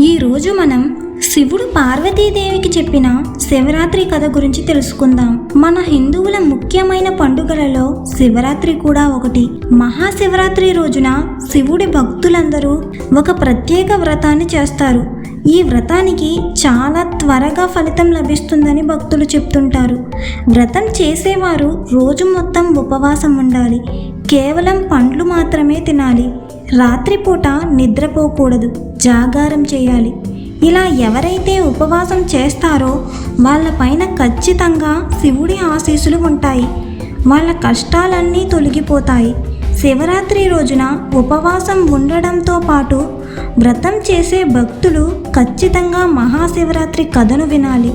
ఈరోజు మనం శివుడు పార్వతీదేవికి చెప్పిన శివరాత్రి కథ గురించి తెలుసుకుందాం. మన హిందువుల ముఖ్యమైన పండుగలలో శివరాత్రి కూడా ఒకటి. మహాశివరాత్రి రోజున శివుడి భక్తులందరూ ఒక ప్రత్యేక వ్రతాన్ని చేస్తారు. ఈ వ్రతానికి చాలా త్వరగా ఫలితం లభిస్తుందని భక్తులు చెప్తుంటారు. వ్రతం చేసేవారు రోజు మొత్తం ఉపవాసం ఉండాలి. కేవలం పండ్లు మాత్రమే తినాలి. రాత్రిపూట నిద్రపోకూడదు. జాగారం చేయాలి. ఇలా ఎవరైతే ఉపవాసం చేస్తారో వాళ్ళపైన ఖచ్చితంగా శివుడి ఆశీస్సులు ఉంటాయి. వాళ్ళ కష్టాలన్నీ తొలగిపోతాయి. శివరాత్రి రోజున ఉపవాసం ఉండడంతో పాటు వ్రతం చేసే భక్తులు ఖచ్చితంగా మహాశివరాత్రి కథను వినాలి.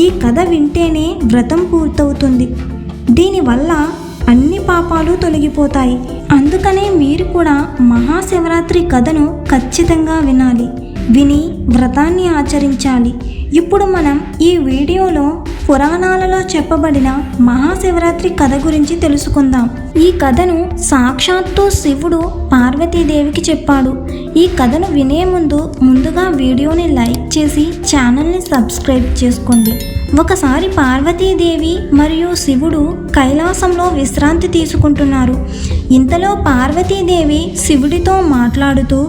ఈ కథ వింటేనే వ్రతం పూర్తవుతుంది. దీనివల్ల అన్ని పాపాలు తొలగిపోతాయి. అందుకనే మీరు కూడా మహాశివరాత్రి కథను ఖచ్చితంగా వినాలి. విని వ్రతాన్ని ఆచరించాలి. ఇప్పుడు మనం ఈ వీడియోలో పురాణాలలో చెప్పబడిన మహాశివరాత్రి కథ గురించి తెలుసుకుందాం. ఈ కథను సాక్షాత్తు శివుడు పార్వతీదేవికి చెప్పాడు. ఈ కథను వినే ముందు ముందుగా వీడియోని లైక్ చేసి ఛానల్ని సబ్స్క్రైబ్ చేసుకోండి. ఒకసారి పార్వతీదేవి మరియు శివుడు కైలాసంలో విశ్రాంతి తీసుకుంటున్నారు. ఇంతలో పార్వతీదేవి శివుడితో మాట్లాడుతూ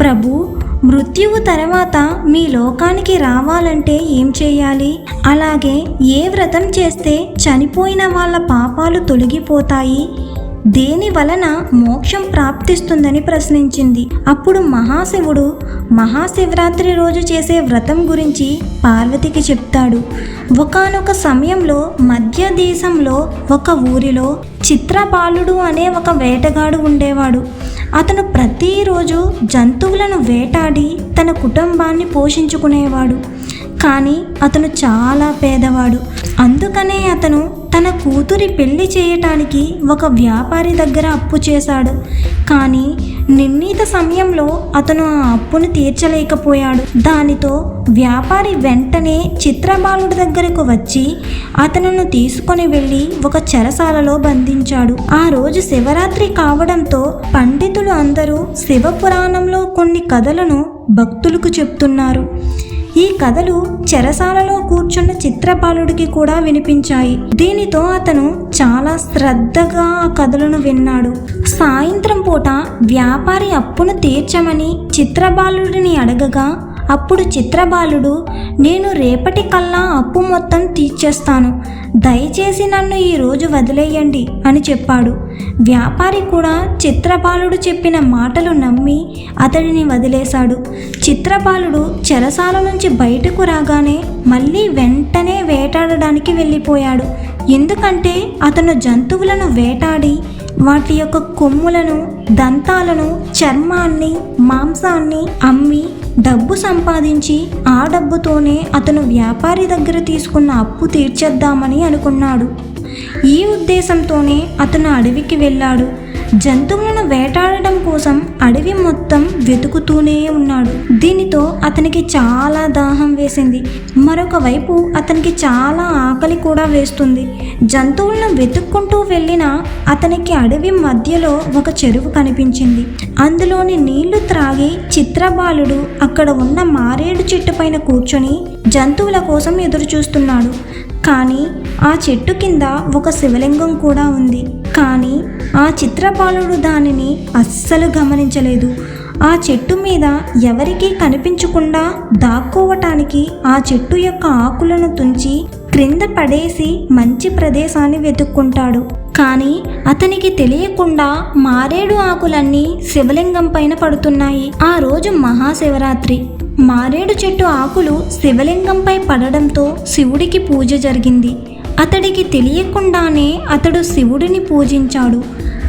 ప్రభు మృత్యువు తర్వాత మీ లోకానికి రావాలంటే ఏం చేయాలి? అలాగే ఏ వ్రతం చేస్తే చనిపోయిన వాళ్ళ పాపాలు తొలగిపోతాయి? దేని వలన మోక్షం ప్రాప్తిస్తుందని ప్రశ్నించింది. అప్పుడు మహాశివుడు మహాశివరాత్రి రోజు చేసే వ్రతం గురించి పార్వతికి చెప్తాడు. ఒకానొక సమయంలో మధ్య దేశంలో ఒక ఊరిలో చిత్రపాలుడు అనే ఒక వేటగాడు ఉండేవాడు. అతను ప్రతిరోజు జంతువులను వేటాడి తన కుటుంబాన్ని పోషించుకునేవాడు. కానీ అతను చాలా పేదవాడు. అందుకనే అతను తన కూతురి పెళ్ళి చేయటానికి ఒక వ్యాపారి దగ్గర అప్పు చేశాడు. కానీ నిర్ణీత సమయంలో అతను ఆ అప్పును తీర్చలేకపోయాడు. దానితో వ్యాపారి వెంటనే చిత్రబాలుడి దగ్గరకు వచ్చి అతనును తీసుకొని వెళ్ళి ఒక చెరసాలలో బంధించాడు. ఆ రోజు శివరాత్రి కావడంతో పండితులు అందరూ శివపురాణంలో కొన్ని కథలను భక్తులకు చెప్తున్నారు. ఈ కథలు చెరసాలలో కూర్చున్న చిత్రపాలుడికి కూడా వినిపించాయి. దీనితో అతను చాలా శ్రద్ధగా ఆ కథలను విన్నాడు. సాయంత్రం పూట వ్యాపారి అప్పును తీర్చమని చిత్రబాలుడిని అడగగా అప్పుడు చిత్రబాలుడు నేను రేపటి కల్లా అప్పు మొత్తం తీర్చేస్తాను. దయచేసి నన్ను ఈరోజు వదిలేయండి అని చెప్పాడు. వ్యాపారి కూడా చిత్రపాలుడు చెప్పిన మాటలు నమ్మి అతడిని వదిలేశాడు. చిత్రపాలుడు చెరసాల నుంచి బయటకు రాగానే మళ్ళీ వెంటనే వేటాడడానికి వెళ్ళిపోయాడు. ఎందుకంటే అతను జంతువులను వేటాడి వాటి యొక్క కొమ్ములను దంతాలను చర్మాన్ని మాంసాన్ని అమ్మి డబ్బు సంపాదించి ఆ డబ్బుతోనే అతను వ్యాపారి దగ్గర తీసుకున్న అప్పు తీర్చేద్దామని అనుకున్నాడు. ఈ ఉద్దేశంతోనే అతను అడవికి వెళ్ళాడు. జంతువులను వేటాడడం కోసం అడవి మొత్తం వెతుకుతూనే ఉన్నాడు. దీనితో అతనికి చాలా దాహం వేసింది. మరొక వైపు అతనికి చాలా ఆకలి కూడా వేస్తుంది. జంతువులను వెతుక్కుంటూ వెళ్ళిన అతనికి అడవి మధ్యలో ఒక చెరువు కనిపించింది. అందులోని నీళ్ళు త్రాగి చిత్రబాలుడు అక్కడ ఉన్న మారేడు చెట్టు పైన కూర్చొని జంతువుల కోసం ఎదురు చూస్తున్నాడు కానీ ఆ చెట్టు కింద ఒక శివలింగం కూడా ఉంది. కానీ ఆ చిత్రపాలుడు దానిని అస్సలు గమనించలేదు. ఆ చెట్టు మీద ఎవరికీ కనిపించకుండా దాక్కోవటానికి ఆ చెట్టు యొక్క ఆకులను తుంచి క్రింద పడేసి మంచి ప్రదేశాన్ని వెతుక్కుంటాడు. కానీ అతనికి తెలియకుండా మారేడు ఆకులన్నీ శివలింగం పైన పడుతున్నాయి. ఆ రోజు మహాశివరాత్రి. మారేడు చెట్టు ఆకులు శివలింగంపై పడడంతో శివుడికి పూజ జరిగింది. అతడికి తెలియకుండానే అతడు శివుడిని పూజించాడు.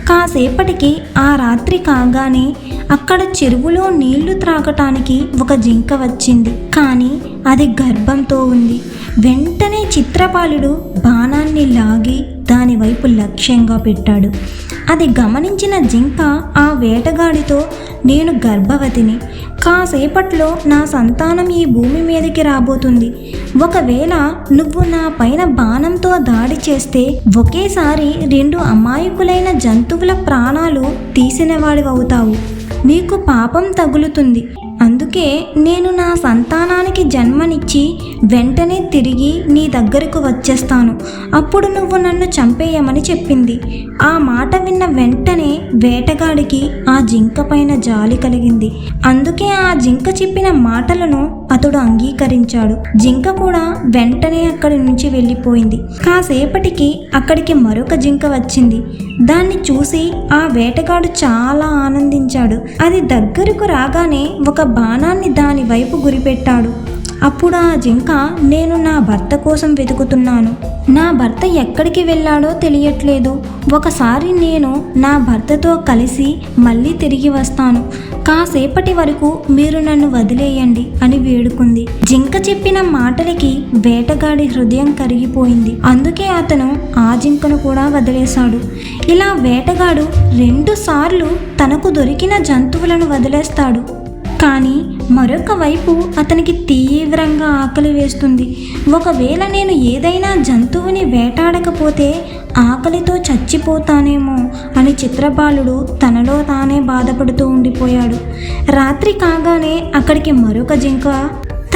కాసేపటికి ఆ రాత్రి కాగానే అక్కడ చెరువులో నీళ్ళు త్రాగటానికి ఒక జింక వచ్చింది. కానీ అది గర్భంతో ఉంది. వెంటనే చిత్రపాలుడు బాణాన్ని లాగి దాని వైపు లక్ష్యంగా పెట్టాడు. అది గమనించిన జింక ఆ వేటగాడితో నేను గర్భవతిని. కాసేపట్లో నా సంతానం ఈ భూమి మీదకి రాబోతుంది. ఒకవేళ నువ్వు నా పైన బాణంతో దాడి చేస్తే ఒకేసారి రెండు అమాయకులైన జంతువుల ప్రాణాలు తీసినవాడివవుతావు. నీకు పాపం తగులుతుంది. అందుకే నేను నా సంతానానికి జన్మనిచ్చి వెంటనే తిరిగి నీ దగ్గరకు వచ్చేస్తాను. అప్పుడు నువ్వు నన్ను చంపేయమని చెప్పింది. ఆ మాట విన్న వెంటనే వేటగాడికి ఆ జింక పైన జాలి కలిగింది. అందుకే ఆ జింక చెప్పిన మాటలను అతడు అంగీకరించాడు. జింక కూడా వెంటనే అక్కడి నుంచి వెళ్ళిపోయింది. కాసేపటికి అక్కడికి మరొక జింక వచ్చింది. దాన్ని చూసి ఆ వేటగాడు చాలా ఆనందించాడు. అది దగ్గరకు రాగానే ఒక బాణాన్ని దాని వైపు గురిపెట్టాడు. అప్పుడు ఆ జింక నేను నా భర్త కోసం వెతుకుతున్నాను. నా భర్త ఎక్కడికి వెళ్ళాడో తెలియట్లేదు. ఒకసారి నేను నా భర్తతో కలిసి మళ్ళీ తిరిగి వస్తాను. కాసేపటి వరకు మీరు నన్ను వదిలేయండి అని వేడుకుంది. జింక చెప్పిన మాటలకి వేటగాడి హృదయం కరిగిపోయింది. అందుకే అతను ఆ జింకను కూడా వదిలేశాడు. ఇలా వేటగాడు రెండు సార్లు తనకు దొరికిన జంతువులను వదిలేస్తాడు. కానీ మరొక వైపు అతనికి తీవ్రంగా ఆకలి వేస్తుంది. ఒకవేళ నేను ఏదైనా జంతువుని వేటాడకపోతే ఆకలితో చచ్చిపోతానేమో అని చిత్రబాలుడు తనలో తానే బాధపడుతూ ఉండిపోయాడు. రాత్రి కాగానే అక్కడికి మరొక జింక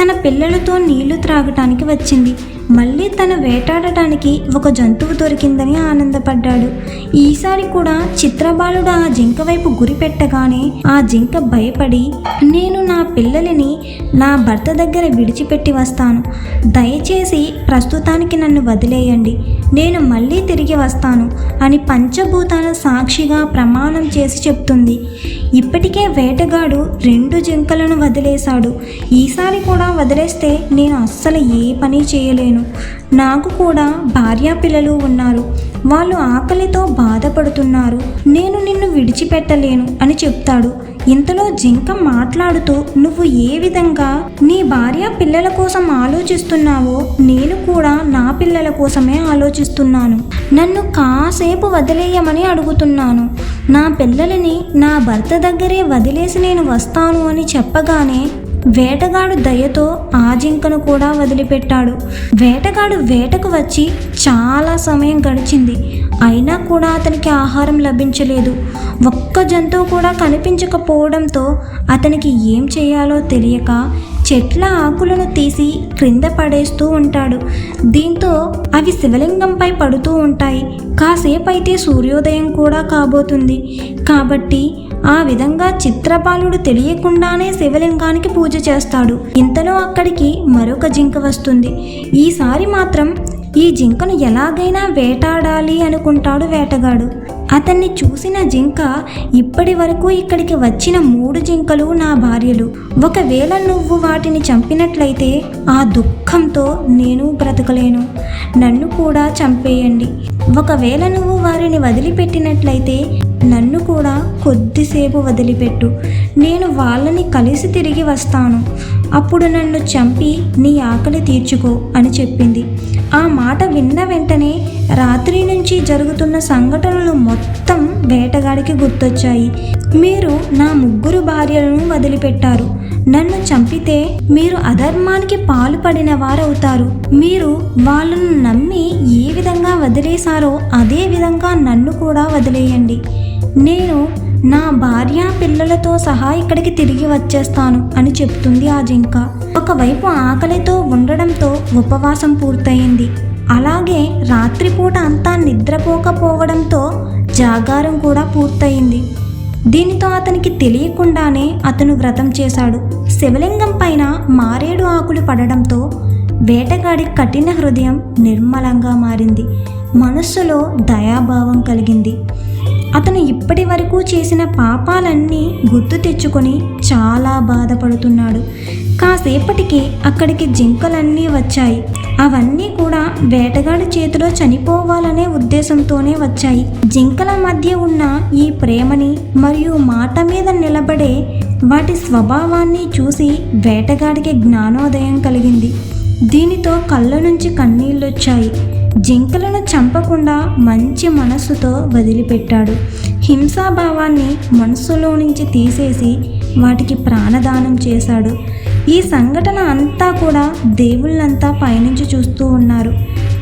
తన పిల్లలతో నీళ్ళు త్రాగటానికి వచ్చింది. మళ్ళీ తను వేటాడటానికి ఒక జంతువు దొరికిందని ఆనందపడ్డాడు. ఈసారి కూడా చిత్రబాలుడు ఆ జింక వైపు గురి పెట్టగానే ఆ జింక భయపడి నేను నా పిల్లలని నా భర్త దగ్గర విడిచిపెట్టి వస్తాను. దయచేసి ప్రస్తుతానికి నన్ను వదిలేయండి. నేను మళ్ళీ తిరిగి వస్తాను అని పంచభూతాల సాక్షిగా ప్రమాణం చేసి చెప్తుంది. ఇప్పటికే వేటగాడు రెండు జింకలను వదిలేశాడు. ఈసారి కూడా వదిలేస్తే నేను అస్సలు ఏ పని చేయలేను. నాకు కూడా భార్యా పిల్లలు ఉన్నారు. వాళ్ళు ఆకలితో బాధపడుతున్నారు. నేను నిన్ను విడిచిపెట్టలేను అని చెప్తాడు. ఇంతలో జింక మాట్లాడుతూ నువ్వు ఏ విధంగా నీ భార్య పిల్లల కోసం ఆలోచిస్తున్నావో నేను కూడా నా పిల్లల కోసమే ఆలోచిస్తున్నాను. నన్ను కాసేపు వదిలేయమని అడుగుతున్నాను. నా పిల్లలని నా భర్త దగ్గరే వదిలేసి నేను వస్తాను అని చెప్పగానే వేటగాడు దయతో ఆ జింకను కూడా వదిలిపెట్టాడు. వేటగాడు వేటకు వచ్చి చాలా సమయం గడిచింది. అయినా కూడా అతనికి ఆహారం లభించలేదు. ఒక్క జంతువు కూడా కనిపించకపోవడంతో అతనికి ఏం చేయాలో తెలియక చెట్ల ఆకులను తీసి క్రింద పడేస్తూ ఉంటాడు. దీంతో అవి శివలింగంపై పడుతూ ఉంటాయి. కాసేపు అయితే సూర్యోదయం కూడా కాబోతుంది. కాబట్టి ఆ విధంగా చిత్రపాలుడు తెలియకుండానే శివలింగానికి పూజ చేస్తాడు. ఇంతలో అక్కడికి మరొక జింక వస్తుంది. ఈసారి మాత్రం ఈ జింకను ఎలాగైనా వేటాడాలి అనుకుంటాడు వేటగాడు. అతన్ని చూసిన జింక ఇప్పటి వరకు ఇక్కడికి వచ్చిన మూడు జింకలు నా భార్యలు. ఒకవేళ నువ్వు వాటిని చంపినట్లయితే ఆ దుఃఖంతో నేను బ్రతకలేను. నన్ను కూడా చంపేయండి. ఒకవేళ నువ్వు వారిని వదిలిపెట్టినట్లయితే నన్ను కూడా కొద్దిసేపు వదిలిపెట్టు. నేను వాళ్ళని కలిసి తిరిగి వస్తాను. అప్పుడు నన్ను చంపి నీ ఆకలి తీర్చుకో అని చెప్పింది. ఆ మాట విన్న వెంటనే రాత్రి నుంచి జరుగుతున్న సంఘటనలు మొత్తం వేటగాడికి గుర్తొచ్చాయి. మీరు నా ముగ్గురు భార్యలను వదిలిపెట్టారు. నన్ను చంపితే మీరు అధర్మానికి పాల్పడిన వారవుతారు. మీరు వాళ్ళను నమ్మి ఏ విధంగా వదిలేశారో అదే విధంగా నన్ను కూడా వదిలేయండి. నేను నా భార్య పిల్లలతో సహా ఇక్కడికి తిరిగి వచ్చేస్తాను అని చెప్తుంది ఆ జింక. ఒకవైపు ఆకలితో ఉండడంతో ఉపవాసం పూర్తయింది. అలాగే రాత్రిపూట అంతా నిద్రపోకపోవడంతో జాగారం కూడా పూర్తయింది. దీనితో అతనికి తెలియకుండానే అతను వ్రతం చేశాడు. శివలింగం పైన మారేడు ఆకులు పడడంతో వేటగాడి కఠిన హృదయం నిర్మలంగా మారింది. మనస్సులో దయాభావం కలిగింది. అతను ఇప్పటి వరకు చేసిన పాపాలన్నీ గుర్తు తెచ్చుకొని చాలా బాధపడుతున్నాడు. కాసేపటికి అక్కడికి జింకలన్నీ వచ్చాయి. అవన్నీ కూడా వేటగాడి చేతిలో చనిపోవాలనే ఉద్దేశంతోనే వచ్చాయి. జింకల మధ్య ఉన్న ఈ ప్రేమని మరియు మాట మీద నిలబడే వాటి స్వభావాన్ని చూసి వేటగాడికి జ్ఞానోదయం కలిగింది. దీనితో కళ్ళ నుంచి కన్నీళ్ళొచ్చాయి. జింకలను చంపకుండా మంచి మనస్సుతో వదిలిపెట్టాడు. హింసాభావాన్ని మనస్సులో నుంచి తీసేసి వాటికి ప్రాణదానం చేశాడు. ఈ సంఘటన అంతా కూడా దేవుళ్ళంతా పైనుంచి చూస్తూ ఉన్నారు.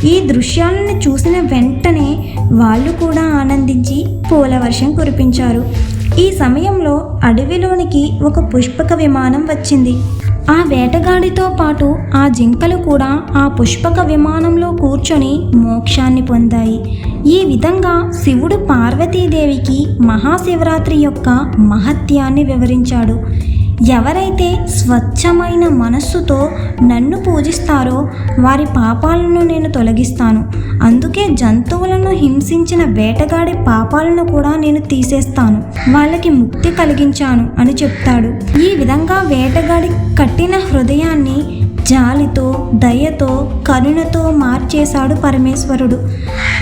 ఈ దృశ్యాలను చూసిన వెంటనే వాళ్ళు కూడా ఆనందించి పూల వర్షం కురిపించారు. ఈ సమయంలో అడవిలోనికి ఒక పుష్పక విమానం వచ్చింది. ఆ వేటగాడితో పాటు ఆ జింకలు కూడా ఆ పుష్పక విమానంలో కూర్చొని మోక్షాన్ని పొందాయి. ఈ విధంగా శివుడు పార్వతీదేవికి మహాశివరాత్రి యొక్క మహత్యాన్ని వివరించాడు. ఎవరైతే స్వచ్ఛమైన మనస్సుతో నన్ను పూజిస్తారో వారి పాపాలను నేను తొలగిస్తాను. అందుకే జంతువులను హింసించిన వేటగాడి పాపాలను కూడా నేను తీసేస్తాను. వాళ్ళకి ముక్తి కలిగించాను అని చెప్తాడు. ఈ విధంగా వేటగాడి కట్టిన హృదయాన్ని జాలితో దయతో కరుణతో మార్చేశాడు పరమేశ్వరుడు.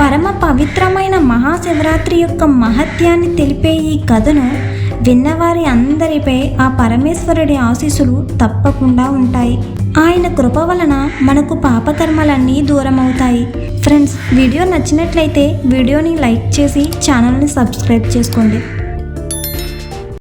పరమ పవిత్రమైన మహాశివరాత్రి యొక్క మహత్యాన్ని తెలిపే ఈ కథను విన్నవారి అందరిపై ఆ పరమేశ్వరుడి ఆశీస్సులు తప్పకుండా ఉంటాయి. ఆయన కృప వలన మనకు పాపకర్మలన్నీ దూరమవుతాయి. ఫ్రెండ్స్ వీడియో నచ్చినట్లయితే వీడియోని లైక్ చేసి ఛానల్ని సబ్స్క్రైబ్ చేసుకోండి.